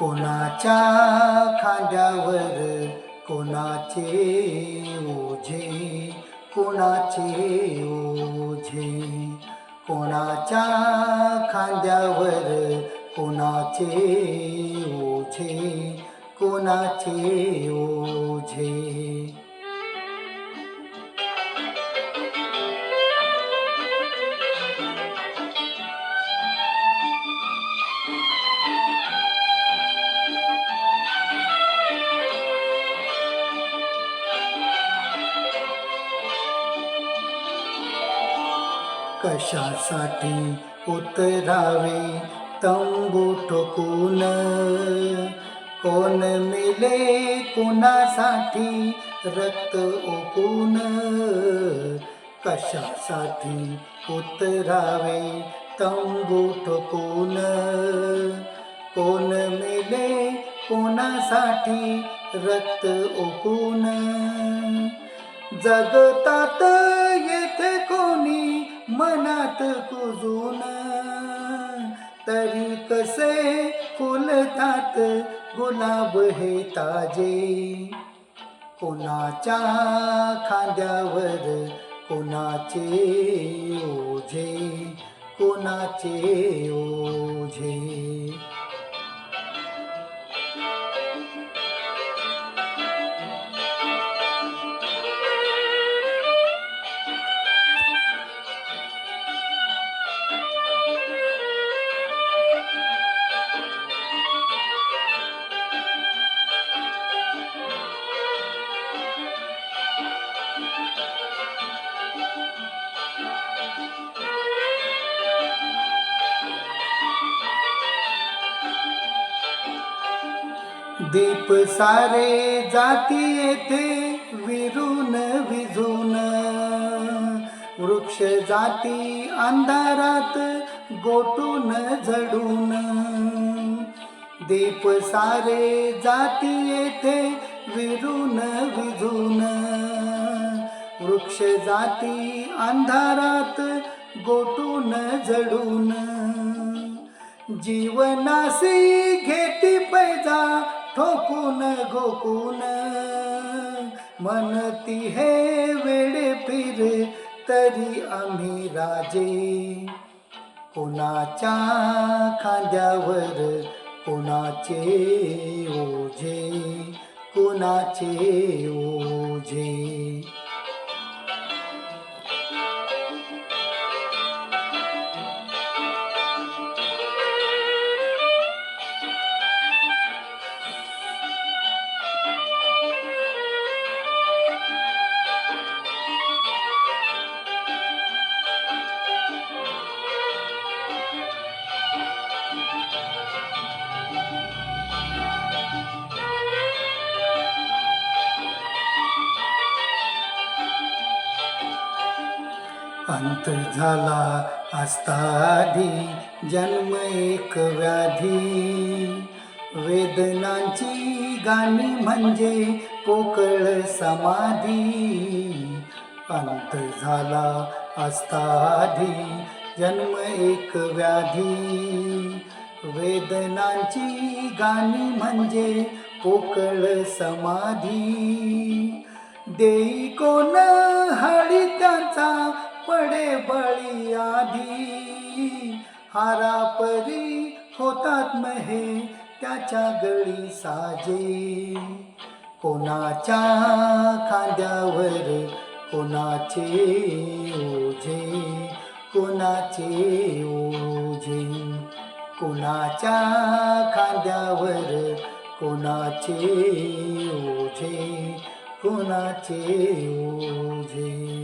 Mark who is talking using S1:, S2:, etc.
S1: कोणाच्या खांद्यावर कोणाचे ओझे कोणाचे ओझे? कोणाच्या खांद्यावर कोणाचे ओझे कोणाचे ओझे? कशासाठी उतरावे तंबू ठोकून? कोण मिले कुणासाठी रक्त ओकून? कशासाठी उतरावे तंबू ठोकून? कोण मिले कोणासाठी रक्त ओकून? जगतात मनात कुजून तरी कसे फुलतात गुलाब हे ताजे? कोणाच्या खांद्यावर कोणाचे ओझे? कोणाचे ओझे? दीप सारे जाती येथे विरून विझून. वृक्ष जाती अंधारात गोटून झडून. दीप सारे जाती येथे विरून विझून. वृक्ष जाती अंधारात गोटून झडून. जीवनासी घेती पैजा ठोकून घोकून. म्हणती हे वेडे फिर तरी आम्ही राजे. कोणाच्या खांद्यावर कोणाचे ओझे? कोणाचे ओझे? अंत झाला असता आधी जन्म एक व्याधी. वेदनांची गाणी म्हणजे पोकळ समाधी. अंत झाला असता आधी जन्म एक व्याधी. वेदनांची गाणी म्हणजे पोकळ समाधी. देई कोण हाडी पडे बळी आधी. हारापरी होतात महे त्याच्या गळी साजे. कोणाच्या खांद्यावर कोणाचे ओझे? कोणाचे ओझे? कोणाच्या खांद्यावर कोणाचे ओझे? कोणाचे ओझे?